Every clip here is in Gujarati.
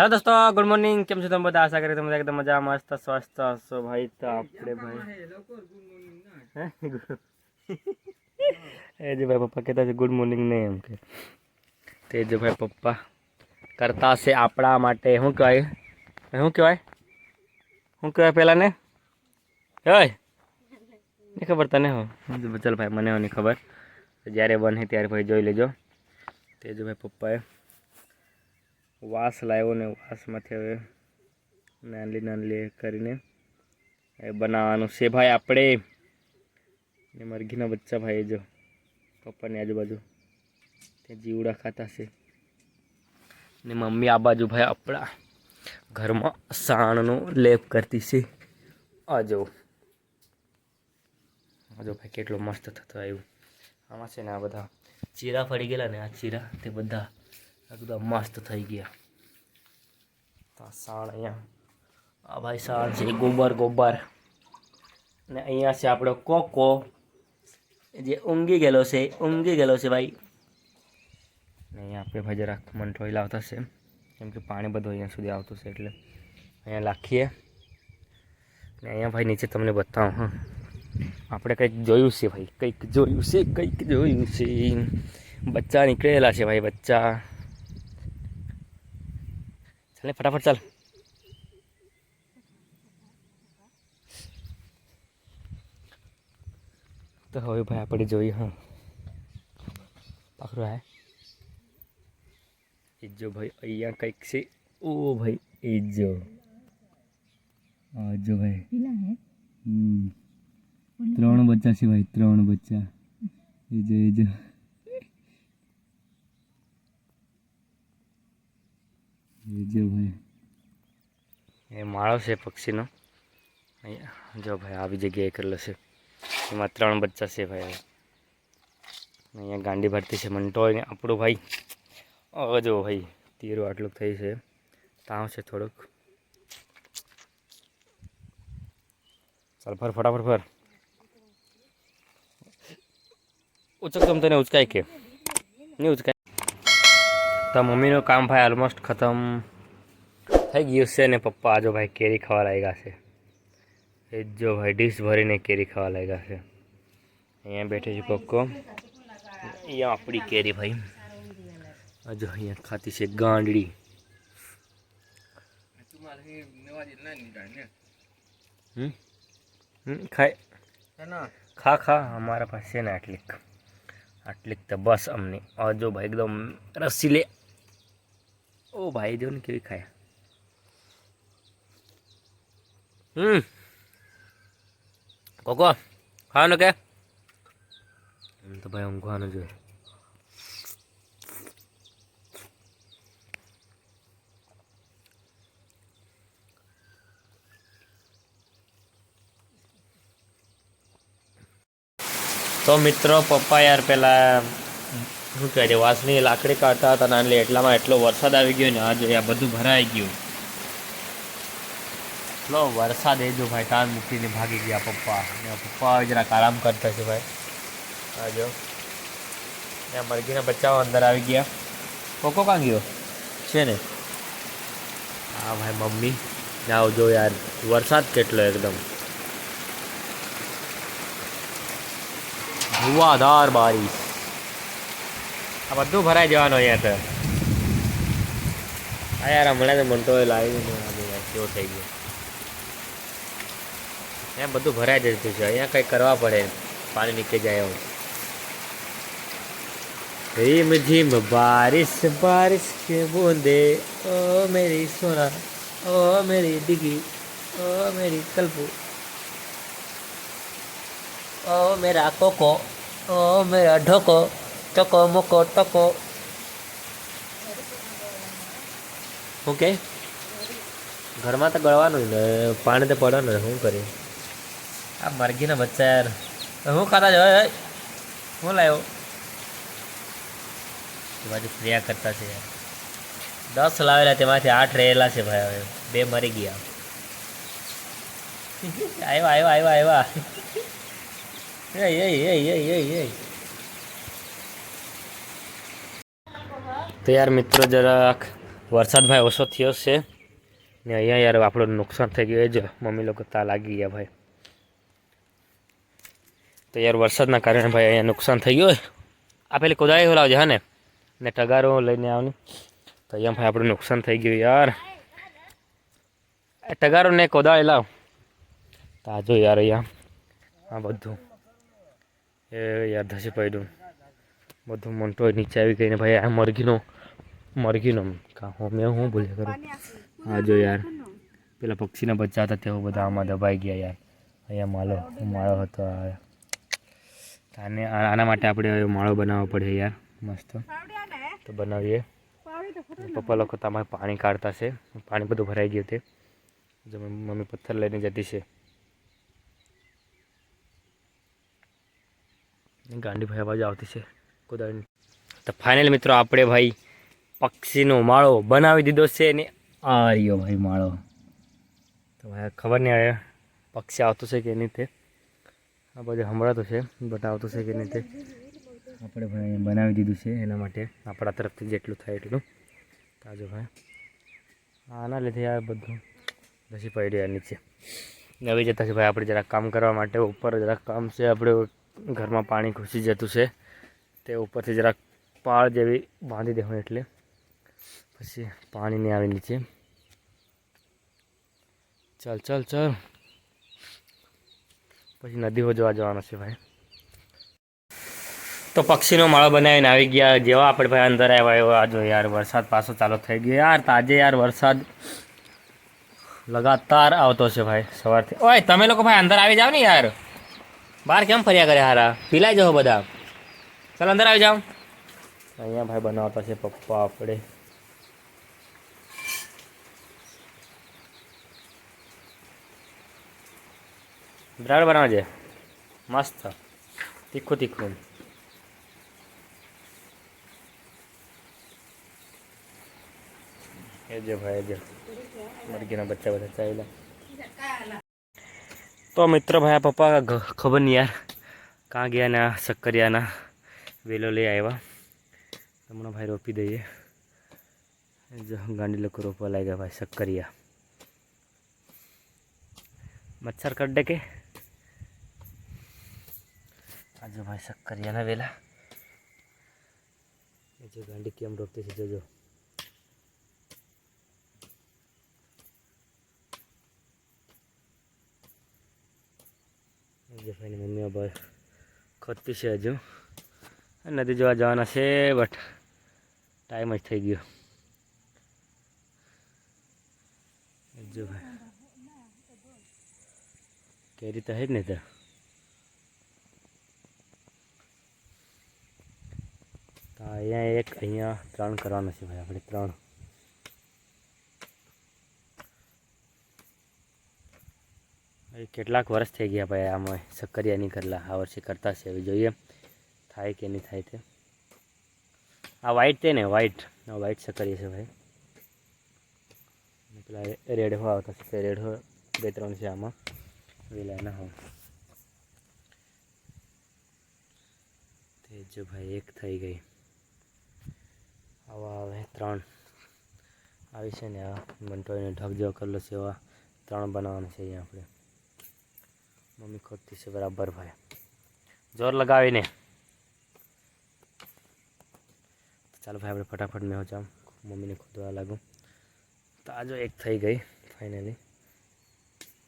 હેલો દોસ્તો ગુડ મોર્નિંગ કેમ છો તમે બધા આશા કરી તમે બધા એકદમ મજા મસ્ત સ્વસ્થ હશો ભાઈ તો આપણે ભાઈ હે? એ જે ભાઈ પપ્પા કહેતા છે ગુડ મોર્નિંગ નહીં એમ કે તે જે ભાઈ પપ્પા કરતા છે આપણા માટે શું કહેવાય શું કહેવાય શું કહેવાય પહેલાં ને હોય નહીં ખબર તને હો ચાલ ભાઈ મને હો નહીં ખબર જ્યારે બને ત્યારે ભાઈ જોઈ લેજો। તે જે ભાઈ પપ્પાએ વાસ લાવ્યો ને વાસમાંથી હવે નાનલી નાનલી કરીને એ બનાવવાનું છે. ભાઈ આપણે, ને મરઘીના બચ્ચા ભાઈ જો, પપ્પાની આજુબાજુ તે જીવડા ખાતા છે. ને મમ્મી આ બાજુ ભાઈ આપણા ઘરમાં સાણનો લેપ કરતી છે. આ જો. જો ભાઈ કેટલો મસ્ત થતો આવ્યું. આમાં છે ને આ બધા ચીરા પડી ગયેલા ને આ ચીરા તે બધા એકદમ મસ્ત થઈ ગયા તો સાણ અહીંયા આ ભાઈ સાણ છે ગોબર ગોબર ને અહીંયા છે આપણો કોકો જે ઊંઘી ગયેલો છે ઊંઘી ગયેલો છે ભાઈ ને અહીંયા આપણે ભાઈ જરાક મંઠોઈ લાવતા છે કેમ કે પાણી બધું અહીંયા સુધી આવતું છે એટલે અહીંયા લાખીએ ને અહીંયા ભાઈ નીચે તમને બતાવું હા. આપણે કંઈક જોયું છે ભાઈ કંઈક જોયું છે કંઈક જોયું છે. બચ્ચા નીકળેલા છે ભાઈ બચ્ચા. ચાલ ફટાફટ ચાલ. તો હવે ભાઈ આપણે જોઈએ હા. પકડો હે. ઈજો ભાઈ અહીંયા કંઈક છે. ઓ ભાઈ ઈજો આ જો ભાઈ. હમ. ત્રણ બચ્ચા છે ભાઈ ત્રણ બચ્ચા. ઈજો ઈજો ઈજો ભાઈ. એ માળો છે પક્ષીનો. જો ભાઈ આવી જગ્યાએ કરેલો છે. એમાં ત્રણ બચ્ચા છે ભાઈ અહીંયા ગાંડી ભરતી છે મંટો ને આપણું ભાઈ. જો ભાઈ, તીરો આટલું થઈ છે. તાવ છે થોડુંક. ચાલ ફર ફટાફટ ફર ઉચક તમ તને ઉચકાય કે? નહીં ઉચકાય? તો મમ્મીનું કામ ભાઈ ઓલમોસ્ટ ખતમ થઈ ગયું છે ને પપ્પા આજો ભાઈ કેરી ખાવા લાગ્યા છે. એ જ ભાઈ ડીશ ભરીને કેરી ખાવા લાગ્યા છે. અહીંયા બેઠે છે કોકો અહીંયા આપણી કેરી ભાઈ. હજુ અહીંયા ખાતી છે ગાંડડી. ખાય. ખા ખા, અમારા પાસે ને આટલીક આટલીક તો બસ અમને. હજુ ભાઈ એકદમ રસી લે. ઓ ભાઈ જો ને કેવી ખાય. હમ. કોકો ખાવાનું કે? તો ભાઈ ઊંઘવાનું જોઈએ. તો મિત્રો પપ્પા યાર પેલા શું કહે છે? વાસની લાકડી કાઢતા હતા નાનલી એટલામાં એટલો વરસાદ આવી ગયો ને, આજે આ બધું ભરાઈ ગયું. એટલો વરસાદ એ જો ભાઈ તાન મૂકીને ભાગી ગયા પપ્પા. ને પપ્પા જરાક આરામ કરતા છે ભાઈ. આ જો. ત્યાં મરઘીના બચ્ચાઓ અંદર આવી ગયા. કોકો કાં ગયો? છે ને? હા ભાઈ, મમ્મી. જાઓ, જો યાર, વરસાદ કેટલો એકદમ. ધુવાધાર બારીશ. આ બધું ભરાઈ જવાનું અહીંયા તો. હા યાર હમણાં તો મનતો લાવી કેવો થઈ ગયો. અહીંયા બધું ભરાઈ જતું છે. અહીંયા કંઈક કરવા પડે. પાણી નીકળી જાય એવું. ધીમ ધીમ બારિશ બારિશ કે બૂંદે. ઓ મેરી સોના ઓ મેરી દિગી ઓ મેરી કલ્પુ. ઓ મેરા કોકો ઓ મેરા ઢોકો. ટકો મોકો ટકો શું કે? ઘરમાં તો ગળવાનું ને પાણી તો પડવાનું ને શું કરી આ મરઘીના બચ્ચા યાર હું ખાતા જ હોય હું લાવ્યો એ બાજુ ક્રિયા કરતા છે યાર. દસ લાવેલા તેમાંથી આઠ રહેલા છે ભાઈ હવે. બે મરી ગયા. આવ્યા આવ્યા આવ્યા આવ્યા. એ એ એ એ એય તો યાર મિત્રો જરાક વરસાદ ભાઈ ઓછો થયો છે. ને અહીંયા યાર આપણું નુકસાન થઈ ગયું. એ જ, મમ્મી લોકો તા લાગી ગયા ભાઈ. તો યાર વરસાદના કારણે ભાઈ અહીંયા નુકસાન થઈ ગયું. આ પેલી કોદાળી હોલાવજે, હા ને? ને ટગારો લઈને આવની. તો અહીંયા ભાઈ આપણું નુકસાન થઈ ગયું યાર. ટગારો ને કોદાળી લાવ. તાજો યાર અહીંયા. આ બધું. એ યાર ધસી પડ્યું. બધું મોટો નીચે આવી ગઈને ભાઈ આ મરઘીનો મરઘીનો કા હું મેં હું ભૂલ્યા કરું? આ જો યાર પેલા પક્ષીના બચ્ચા હતા તેઓ બધા આમાં દબાઈ ગયા યાર. અહીંયા માળો માળો હતો આને આના માટે આપણે હવે માળો બનાવવો પડે યાર. મસ્ત. તો બનાવીએ. પપ્પા લોકો તમારે પાણી કાઢતા છે. પાણી બધું ભરાઈ ગયું તે. જો મમ્મી પથ્થર લઈને જતી છે. ગાંડી ભાઈ અવાજ આવતી છે. કોદાળની. તો ફાઇનલ મિત્રો આપણે ભાઈ પક્ષીનો માળો બનાવી દીધો છે ને આ રહ્યો ભાઈ માળો. તો ભાઈ ખબર નહીં આવે પક્ષી આવતું છે કે નહીં તે. આ બધું સંભળાતું છે બટ આવતું છે કે નહીં તે. આપણે ભાઈ બનાવી દીધું છે, એના માટે આપણા તરફથી જેટલું થાય એટલું. તાજો ભાઈ, આના લીધે આ બધું ઘસી પડ્યું આ નીચે. નવી જતા છે ભાઈ, આપણે જરાક કામ કરવા માટે ઉપર જરાક કામ છે, આપણે ઘરમાં પાણી ઘૂસી જતું છે. તે ઉપરથી જરાક પાળ જેવી બાંધી દેવું એટલે. પછી પાણી નહીં આવે નીચે. ચાલ ચાલ ચાલ. પછી નદીઓ જોવા જવાનો છે ભાઈ. તો પક્ષીનો માળો બનાવીને આવી ગયા જેવા આપણે ભાઈ અંદર આવ્યા એવો. આજો યાર વરસાદ પાછો ચાલુ થઈ ગયો યાર. તાજે યાર વરસાદ લગાતાર આવતો છે ભાઈ સવારથી. ઓય, તમે લોકો ભાઈ અંદર આવી જાવ ને યાર. બહાર કેમ ફર્યા કરે હારા? પીલાઈ જાઓ બધા. ચાલ અંદર આવી જાઓ. અહીંયા ભાઈ બનાવતા છે પપ્પા આપણે. દ્રાળ બનાવજે. મસ્ત. તીખું તીખું. એ જે ભાઈ જે મરઘીના બચ્ચા બધા ચાલ્યા. તો મિત્ર ભાઈ પપ્પા ખબર નહીં યાર. કાં ગયા ને શક્કરિયાના વેલો લઈ આવ્યા. હમણાં ભાઈ રોપી દઈએ. ગાંડી લોકો રોપવા લાગ્યા ભાઈ શક્કરિયા મચ્છર કડે કે? આજે ભાઈ શક્કરિયાના વેલા. જો ગાંડી કેમ રોપતી છે, જોજો. જે ભાઈની મમ્મી ભાઈ ખોદતી છે હજુ. નદી જોવા જવાના છે બટ ટાઈમ જ થઈ ગયો. જો કેરી તો હે જ ને તો. અહીંયા એક, અહીંયા ત્રણ કરવાના છે ભાઈ આપણે ત્રણ. કેટલાક વર્ષ થઈ ગયા ભાઈ આમાં શક્કરિયા નહીં કરેલા આ વર્ષે કરતા છે. હવે જોઈએ. થાય કે નહીં થાય તે? આ વ્હાઈટ છે ને વ્હાઈટ આ વ્હાઈટ શક્કરિયા છે ભાઈ. પેલા રેડ હો આવતા છે રેડ હો બે ત્રણ છે આમાં. વેલાના હો તે જો ભાઈ એક થઈ ગઈ. આવા આવે ત્રણ. આવી છે ને આ. મંટોઈને ઢગ જેવો કરેલો છે એવા ત્રણ બનાવવાના છે અહીંયા આપણે. મમ્મી ખોદતી છે બરાબર ભાઈ. જોર લગાવીને. ચાલો ભાઈ, આપણે ફટાફટ મેં જામ મમ્મીને ખોદવા લાગુ. તો આજો એક થઈ ગઈ ફાઇનલી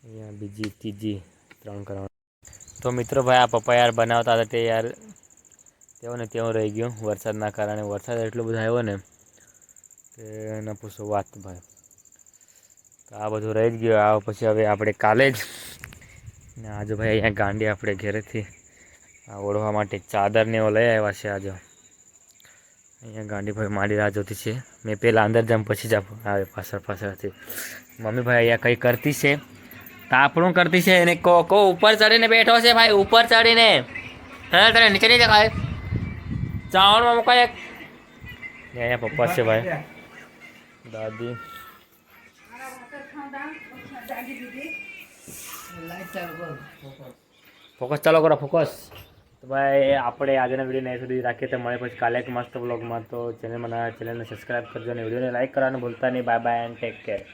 અહીંયા બીજી, ત્રીજી, ત્રણ કરવાનું. તો મિત્રો ભાઈ, આ પપ્પા યાર બનાવતા હતા તે યાર તેઓને તેઓ રહી ગયું વરસાદના કારણે. વરસાદ એટલો બધો આવ્યો ને કે ન પૂછો વાત ભાઈ. તો આ બધું રહી જ ગયું. આ પછી હવે આપણે કાલે જ ને આજે ભાઈ, અહીંયા ગાંડી આપણે ઘરેથી ઓળવા માટે ચાદર ને એવો લઈ આવ્યા છે આજે અહીંયા ગાંધીભાઈ મારી રાહ જોતી છે. મેં પહેલાં અંદર જામ પછી જ આવે પાછળ પાછળથી મમ્મી ભાઈ અહીંયા કંઈ કરતી છે? તાપણું કરતી છે એને કો કો ઉપર ચડીને બેઠો છે ભાઈ, ઉપર ચડીને. હા, તને નીચે નહીં દેખાય? ચાવણમાં મુકાય એક. અહીંયા પપ્પા છે ભાઈ. દાદી. ફોકસ ચાલો કરો, ફોકસ. તો ભાઈ, આપણે આજના વિડીયોને નહીં સુધી રાખીએ તો મળે પછી કાલે એક મસ્ત બ્લોગમાં તો ચેનલ મને ચેનલને સબસ્ક્રાઈબ કરજો અને વિડીયોને લાઈક કરવાનું ભૂલતા નહીં. Bye bye and take care